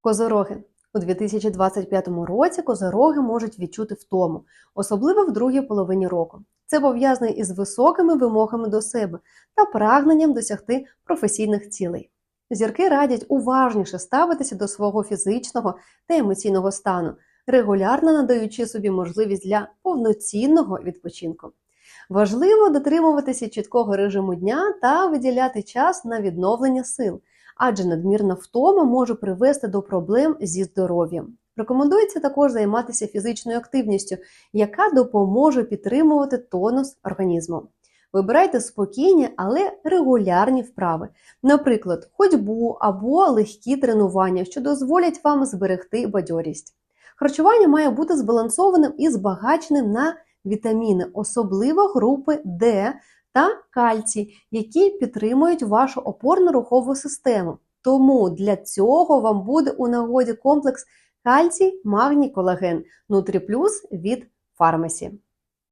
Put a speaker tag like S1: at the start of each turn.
S1: Козороги. У 2025 році козороги можуть відчути втому, особливо в другій половині року. Це пов'язано із високими вимогами до себе та прагненням досягти професійних цілей. Зірки радять уважніше ставитися до свого фізичного та емоційного стану, регулярно надаючи собі можливість для повноцінного відпочинку. Важливо дотримуватися чіткого режиму дня та виділяти час на відновлення сил, адже надмірна втома може привести до проблем зі здоров'ям. Рекомендується також займатися фізичною активністю, яка допоможе підтримувати тонус організму. Вибирайте спокійні, але регулярні вправи, наприклад, ходьбу або легкі тренування, що дозволять вам зберегти бадьорість. Харчування має бути збалансованим і збагаченим на вітаміни, особливо групи Д та кальцій, які підтримують вашу опорно-рухову систему. Тому для цього вам буде у нагоді комплекс кальцій, магній, колаген Нутріплюс від Фармасі.